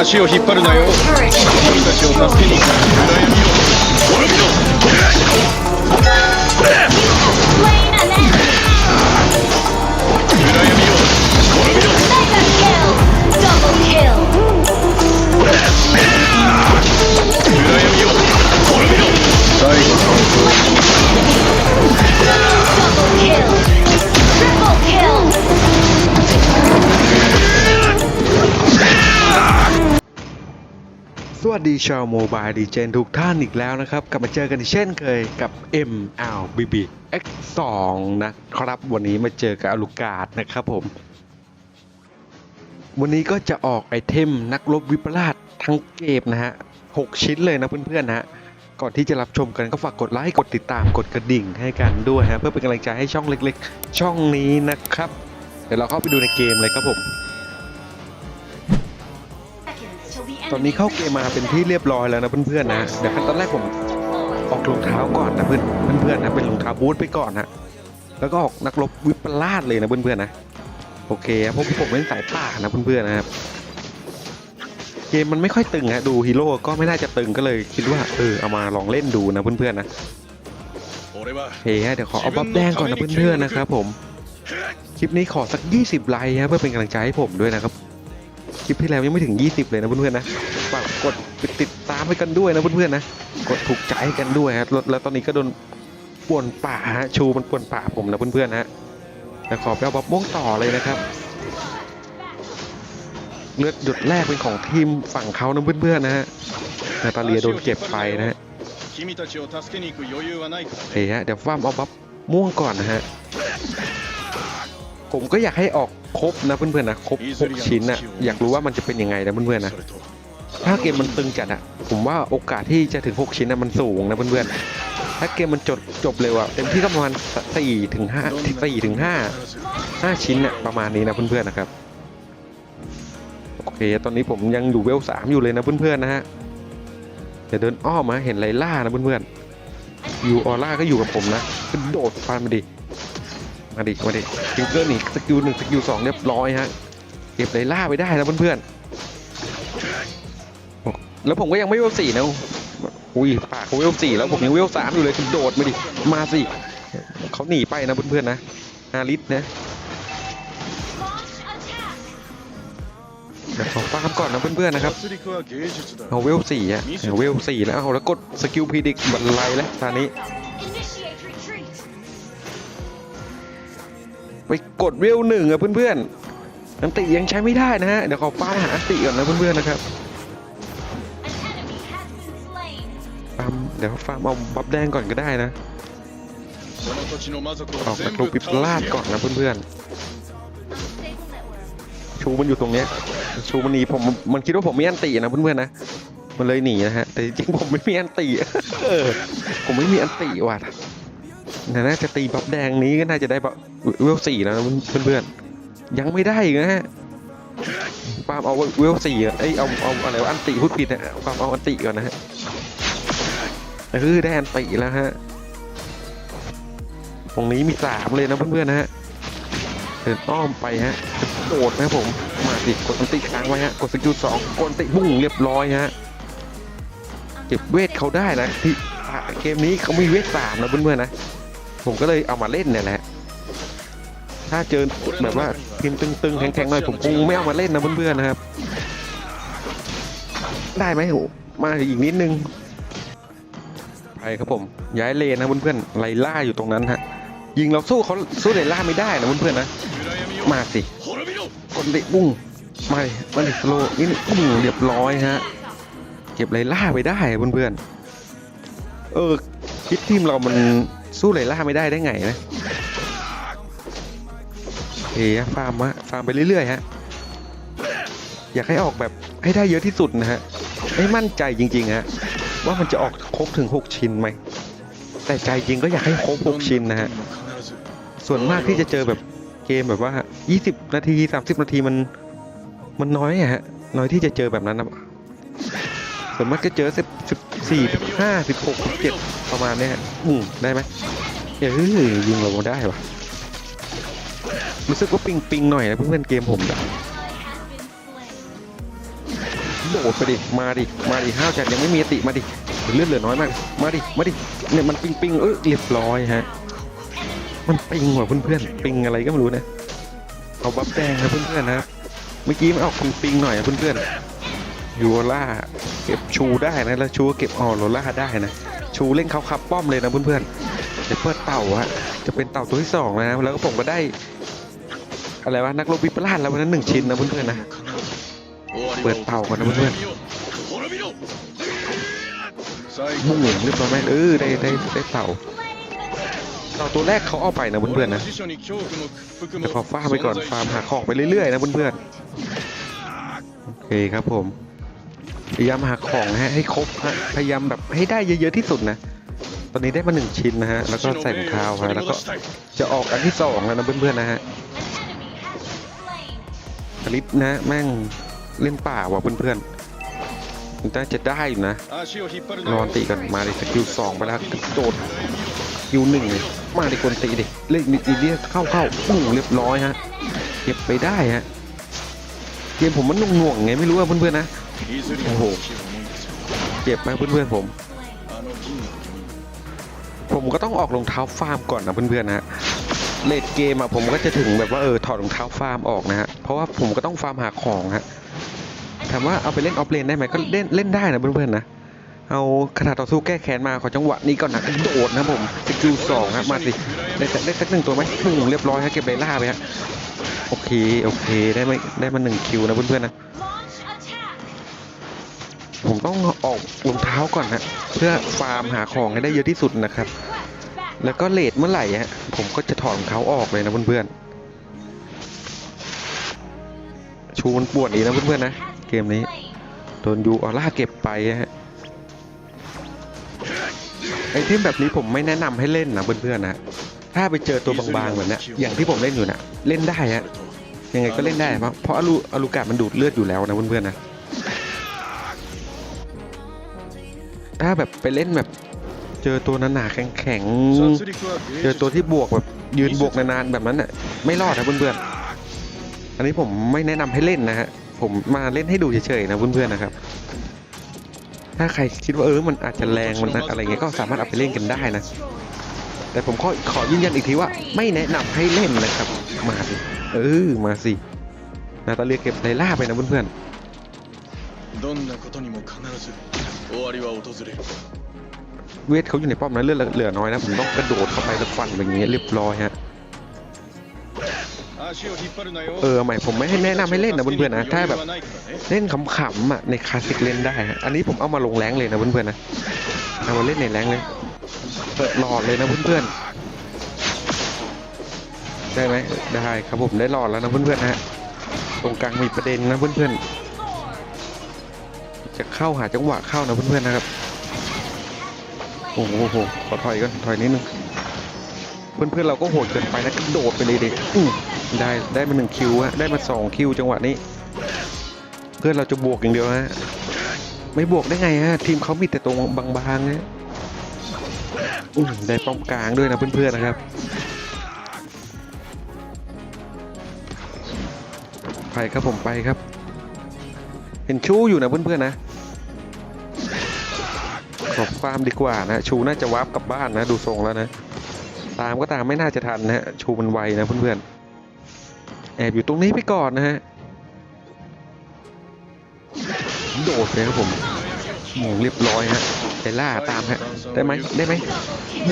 足を引っ張るなよ。Turret 君たちを助けに行く。 สวัสดีชาวโมบายดีเจนทุกท่านอีกแล้วนะครับ กลับมาเจอกันอีเช่นเคยกับ MLBB X2 นะครับ วันนี้มาเจอกับอลูกาดนะครับผม วันนี้ก็จะออกไอเทมนักรบวิปลาสทั้งเกมนะฮะ 6 ชิ้นเลยนะเพื่อนๆนะฮะ ก่อนที่จะรับชมกันก็ฝากกดไลค์กดติดตามกดกระดิ่งให้กันด้วยฮะ เพื่อเป็นกำลังใจให้ช่องเล็กๆ ช่องนี้นะครับ เดี๋ยวเราเข้าไปดูในเกมเลยครับผม ตอนนี้เข้าเกมมาเป็นที่เรียบร้อยแล้วนะเพื่อนๆนะเดี๋ยวขั้นตอนแรกผมออกรองเท้าก่อนนะเพื่อนเพื่อนๆนะเป็นรองเท้าบูทไปก่อนนะแล้วก็ออกนักรบวิปลาสเลยนะเพื่อนๆนะโอเคครับเพราะผมเป็นสายป่านะเพื่อนๆนะครับเกมมันไม่ค่อยตึงฮะดูฮีโร่ก็ไม่น่าจะตึงก็เลยคิดว่าเออเอามาลองเล่นดูนะเพื่อนๆนะเคฮะเดี๋ยวขอเอาบัฟแดงก่อนนะเพื่อนๆนะครับผมคลิปนี้ขอสัก 20 ไลค์ฮะเพื่อเป็นกำลังใจให้ผมด้วยนะครับ ลิปที่แล้วยังไม่ถึง 20 เลยนะเพื่อนๆนะฝากกดติดตามให้กันด้วยนะเพื่อนๆนะ กดถูกใจให้กันด้วยฮะแล้วตอนนี้ก็โดนป่วนป่าฮะชูมันป่วนป่าผมนะเพื่อนๆนะแต่ขอบเอาบ๊อบม่วงต่อเลยนะครับ เลือดหยดแรกเป็นของทีมฝั่งเขานะเพื่อนๆนะฮะแต่ตาเลียโดนเก็บไปนะฮะเฮ้ยฮะเดี๋ยวฟ้ามเอาบ๊อบม่วงก่อนนะฮะผมก็อยากให้ออก ครบนะเพื่อนๆนะครบหกชิ้นนะอยากรู้ว่ามันจะเป็นยังไงนะเพื่อนๆนะถ้าเกมมันตึงจัดอะผมว่าโอกาสที่จะถึงหกชิ้นนะมันสูงนะเพื่อนๆถ้าเกมมันจบจบเร็วอะเต็มที่ก็ประมาณสี่ถึงห้าสี่ถึงห้าห้าชิ้นอะประมาณนี้นะเพื่อนๆนะครับโอเค ตอนนี้ผมยังอยู่เวลสามอยู่เลยนะเพื่อนๆนะฮะเดี๋ยวเดินอ้อมมาเห็นไลล่านะเพื่อนๆอยู่ออร่าก็อยู่กับผมนะกระโดดฟันมาดิ มาดิมาดิทิงเกิลหนีสกิลหนึ่งสกิลสองเรียบร้อยฮะ เก็บไลล่าไปได้แล้วเพื่อนๆ แล้วผมก็ยังไม่เวลสี่นะ อุ้ยปากเขาเวลสี่แล้วผมยังเวลสามอยู่เลยโดดมาดิ มาสิ เขาหนีไปนะเพื่อนๆนะอาริสนะขอฟามก่อนนะเพื่อนๆนะครับ เอาเวลสี่อะเวลสี่แล้วเอาแล้วกดสกิลพีดิกบันไลแล้วตอนนี้ ไปกดเวลหนึ่งอะเพื่อนๆอันติยังใช้ไม่ได้นะฮะ เดี๋ยวขอฟ้าหาอันติก่อนนะเพื่อนๆนะครับปั๊มเดี๋ยวฟาร์มเอาบัฟแดงก่อนก็ได้นะออกกระทุกปิดลาดก่อนนะเพื่อนๆ ชูมันอยู่ตรงเนี้ย ชูมันหนีผมมันคิดว่าผมมีอันตีนะเพื่อนๆนะ มันเลยหนีนะฮะ แต่จริงผมไม่มีอันตีผมไม่มีอันตีว่ะ แต่น่าจะตีบัฟแดงนี้ก็น่าจะได้บัฟเวลสี่แล้วนะเพื่อนๆยังไม่ได้อีกนะฮะปามเอาเวลสี่อะเอ้เอาเอาอะไรวะอันติพูดผิดนะปามเอาอันติก่อนนะฮะเออได้อันติแล้วฮะตรงนี้มีสามเลยนะเพื่อนๆนะฮะเดินอ้อมไปฮะโดดนะผมมาสิกดอันติค้างไว้ฮะกดสกิลสองกดอันติบุ้งเรียบร้อยฮะเก็บเวทเขาได้นะที่เกมนี้เขามีเวทสามนะเพื่อนๆนะ ผมก็เลยเอามาเล่นเนี่ยแหละ ถ้าเจอแบบว่าพิมตึงๆแข็งๆหน่อยผมคงไม่เอามาเล่นนะเพื่อนๆนะครับ ได้ไหมโหมาอีกนิดนึงไปครับผม ย้ายเลนนะเพื่อนๆไลล่าอยู่ตรงนั้นฮะ ยิงเราสู้เขาสู้ไลล่าไม่ได้นะเพื่อนๆนะ มาสิกดเตะบุ้งมาเลยมาลยสโลนี่บุ้งเรียบร้อยฮะ เก็บไลล่าไปได้เพื่อนๆเออคิดทีมเรามัน สู้ไลยล่าไม่ได้ได้ไงนะเอ้ยฟาร์มฮะฟาร์มไปเรื่อยๆฮะอยากให้ออกแบบให้ได้เยอะที่สุดนะฮะให้มั่นใจจริงๆฮะว่ามันจะออกครบถึง 6 ชิ้นไหมแต่ใจจริงก็อยากให้ครบ 6 ชิ้นนะฮะส่วนมากที่จะเจอแบบเกมแบบว่า 20 นาที 30 นาทีมันมันน้อยอะฮะน้อยที่จะเจอแบบนั้นนะส่วนมากก็เจอสิบ สิบสี่ห้าสิบหกสิบเจ็ดประมาณเนี้ยฮะอืมได้ไหมเออยิงเราได้ปะรู้สึกว่าปิงปิงๆหน่อยนะเพื่อนๆเกมผมแบบ Ally has been slain. โดดไปดิ มาดิ มาดิห้าวจัดยังไม่มีอติมาดิเลือดเหลือน้อยมาก มาดิ มาดิ เนี่ยมันปิงปิงเออเรียบร้อยฮะ มันปิงว่ะเพื่อนๆ ปิงอะไรก็ไม่รู้นะ เอาบัฟแดงนะเพื่อนๆนะครับเมื่อกี้มันออกคุณปิงหน่อยอะเพื่อนๆยูโรล่าเเก็บชูได้นะแล้วชูเก็บออโรล่าได้นะ ชูเล่นเขาขับป้อมเลยนะเพื่อนเๆเดี๋ยวเปิดเต่าฮะจะเป็นเต่าตัวที่สองนะแล้วก็ผมก็ได้ อะไรวะนักรบวิปลาสแล้ววันนั้นหนึ่งชิ้นนะเพื่อนเพื่อนนะเปิดเต่าก่อนนะเพื่อนมุ่งหมุนเรียบร้อไหมเออได้ได้ได้เต่าเต่าตัวแรกเขาเอาไปนะเพื่อนๆนะแต่ขอฟ้ามไปก่อนฟาร์มหาของไปเรื่อยๆนะเพื่อนๆโอเคครับผม พยายามหาของฮะให้ครบฮะพยายามแบบให้ได้เยอะๆที่สุดนะ ตอนนี้ได้มาหนึ่งชิ้นนะฮะ แล้วก็ใส่รองเท้าฮะ แล้วก็จะออกอันที่สองแล้วนะเพื่อนๆนะฮะคลิปนะแม่งเล่นป่าว่ะเพื่อนๆมันน่าจะได้ยู่นะนอนตีกันมาดิสกิลสองไปแล้วโดดยูหนึ่งมาดิคนตีดิเล่นอีเดียเข้าเข้าอู้เรียบร้อยฮะเก็บไปได้ฮะเกมผมมันหน่วงๆไงไม่รู้อะเพื่อนๆนะ โอ้โหเจ็บไหมเพื่อนๆผม ผมก็ต้องออกรองเท้าฟาร์มก่อนนะเพื่อนๆนะเลดเกมอะผมก็จะถึงแบบว่าเออถอดรองเท้าฟาร์มออกนะฮะเพราะว่าผมก็ต้องฟาร์มหาของฮะถามว่าเอาไปเล่นออฟเลนได้ไหมก็เล่นเล่นได้นะเพื่อนๆนะเอาคาถาต่อสู้แก้แค้นมาขอจังหวะนี้ก่อนนะโดดนะผมสกิลสองครับมาสิได้ได้สักหนึ่งตัวไหมหนึ่งเรียบร้อยฮะเก็บไบล่าไปฮะโอเคโอเคได้ไหมได้มาหนึ่งคิวนะเพื่อนๆนะ ผมต้องออกรองเท้าก่อนนะเพื่อฟาร์มหาของให้ได้เยอะที่สุดนะครับ แล้วก็เลทเมื่อไหร่ฮะผมก็จะถอดรองเท้าออกเลยนะเพื่อนๆชูมันปวดดีนะเพื่อนๆนะเกมนี้โดนยูออร่าเก็บไปฮะไอเทมแบบนี้ผมไม่แนะนำให้เล่นนะเพื่อนๆนะถ้าไปเจอตัวบางๆแบบเนี้อย่างที่ผมเล่นอยู่นะเล่นได้ฮะยังไงก็เล่นได้เพราะอลูอลูกาศมันดูดเลือดอยู่แล้วนะเพื่อนๆนะ ถ้าแบบไปเล่นแบบ เจอตัวหนาๆแข็งๆ เจอตัวที่บวกแบบยืนบวกนานๆแบบนั้นอะไม่รอดนะเพื่อนๆ อันนี้ผมไม่แนะนำให้เล่นนะฮะผมมาเล่นให้ดูเฉยๆนะเพื่อนๆนะครับ ถ้าใครคิดว่าเออมันอาจจะแรงมันอะไรเงี้ยก็สามารถเอาไปเล่นกันได้นะ แต่ผมขอขอยืนยันอีกทีว่า ไม่แนะนำให้เล่นนะครับ มาสิเออมาสินาตาเลียเก็บไดล่าไปนะเพื่อนๆ 終わりは訪れる ๆ เวทเขาอยู่ในป้อมนะเลือดเหลือน้อยนะผมต้องกระโดดเข้าไปแล้วฟันแบบนี้เรียบร้อยฮะ 足を引っ張るなよ เออใหม่ผมไม่ให้แนะนำให้เล่นนะเพื่อนๆนะถ้าแบบ 余裕はないからね เล่นขำๆอ่ะในคลาสสิกเล่นได้ฮะอันนี้ผมเอามาลงแรงเลยนะเพื่อนๆนะเอามาเล่นในแรงเลยเปิดหลอดเลยนะเพื่อนๆได้ไหมได้ครับผมได้หลอดแล้วนะเพื่อนๆนะฮะตรงกลางมีประเด็นนะเพื่อนๆ จะเข้าหาจังหวะเข้านะเพื่อนๆนะครับ โอ้โหขอถอยก่อนถอยนิดนึง เพื่อนๆเราก็โหดเกินไปนะกระโดดไปเลยดิได้ได้มาหนึ่งคิวฮะได้มาสองคิวจังหวะนี้ เพื่อนเราจะบวกอย่างเดียวฮะไม่บวกได้ไงฮะทีมเขามีแต่ตรงบางๆนะได้ป้อมกลางด้วยนะเพื่อนๆนะครับไปครับผมไปครับ เห็นชู้อยู่นะเพื่อนๆนะ ขอบความดีกว่านะชูน่าจะวาร์ปกลับบ้านนะ ดูทรงแล้วนะ ตามก็ตามไม่น่าจะทันนะฮะชูมันไวนะเพื่อนๆแอบอยู่ตรงนี้ไปก่อนนะฮะโดดเลยครับผมหมุงเรียบร้อยฮะเดล่าตามฮะได้ไหมได้ไหม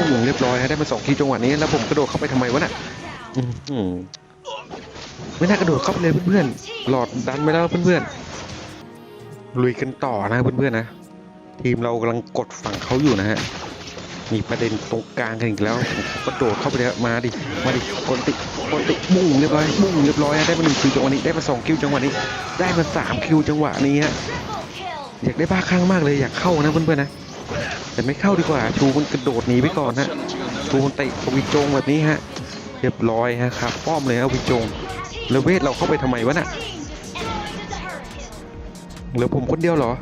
หมุงเรียบร้อยฮะได้มาสองคิวจังหวะนี้แล้วผมกระโดดเข้าไปทำไมวะน่ะไม่น่ากระโดดเข้าไปเลยเพื่อนๆหลอดดันไปแล้วเพื่อนๆลุยกันต่อนะเพื่อนๆนะ ทีมเรากำลังกดฝั่งเขาอยู่นะฮะ มีประเด็นตรงกลางกันอีกแล้วกระโดดเข้าไปเลยฮะมาดิ มาดิคนติคนติบุ้งเรียบร้อยบุ้งเรียบร้อยได้มาหนึ่งคิวจังหวะนี้ ได้มาสองคิวจังหวะนี้ ได้มาสามคิวจังหวะนี้ฮะ อยากได้บ้าคลั่งมากเลยอยากเข้านะเพื่อนๆนะ แต่ไม่เข้าดีกว่า ชูมันกระโดดหนีไปก่อนฮะ ชูมันเตะอวิจงแบบนี้ฮะ เรียบร้อยฮะครับป้อมเลยฮะอวิจงแล้วเวทเราเข้าไปทำไมวะน่ะเหลือผมคนเดียวเหรอ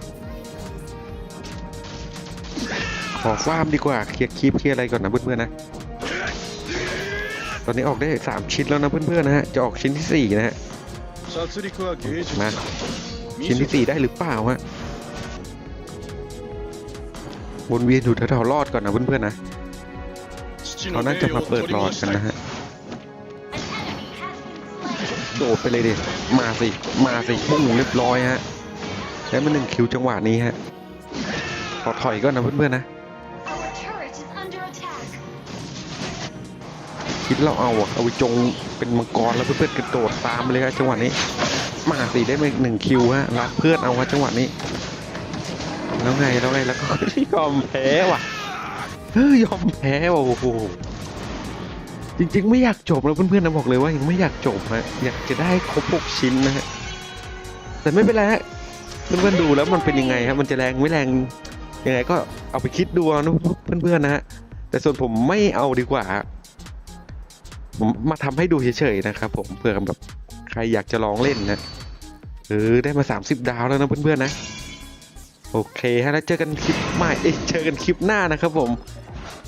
ขอฟาร์มดีกว่า เคลียร์คลิปเคลียร์อะไรก่อนนะเพื่อนๆนะ ตอนนี้ออกได้ 3 ชิ้นแล้วนะเพื่อนๆนะฮะ จะออกชิ้นที่ 4 นะฮะ มาชิ้นที่ 4 ได้หรือเปล่าฮะวนเวียนอยู่แถวๆรอดก่อนนะเพื่อนๆนะเขาน่าจะมาเปิดหลอดกันนะฮะ โดดไปเลยดิ มาสิ มาสิปุ้งเรียบร้อยฮะ แล้วมาหนึ่งคิวจังหวะนี้ฮะ ขอถอยก่อนนะเพื่อนๆนะ คิดเราเอาอะเอาไปจงเป็นมังกรแล้วเพื่อนๆกระโดดตามเลยครับจังหวะนี้มาสิได้มาหนึ่งคิวฮะรัดเพื่อนเอาฮะจังหวะนี้ แล้วไงแล้วไงแล้วก็ยอมแพ้ว่ะเฮ้ยยอมแพ้ว่ะโอ้โหจริงๆ ไม่อยากจบแล้วเพื่อนๆนะบอกเลยว่ายังไม่อยากจบฮะอยากจะได้ครบหกชิ้นนะฮะแต่ไม่เป็นไรฮะเพื่อนๆดูแล้วมันเป็นยังไงฮะมันจะแรงไม่แรงยังไงก็เอาไปคิดดูนะเพื่อนๆนะฮะแต่ส่วนผมไม่เอาดีกว่า ผมมาทำให้ดูเฉยๆนะครับผมเผื่อแบบใครอยากจะลองเล่นนะเออได้มา 30 ดาวแล้วนะเพื่อนๆนะ โอเคฮะแล้วเจอกันคลิปใหม่เอ้เจอกันคลิปหน้านะครับผม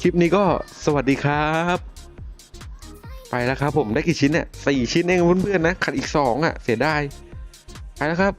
คลิปนี้ก็สวัสดีครับ ไปแล้วครับผมได้กี่ชิ้นเนี่ยสี่ชิ้นเองเพื่อนๆนะขาดอีกสองอะ เสียดายไปแล้วครับ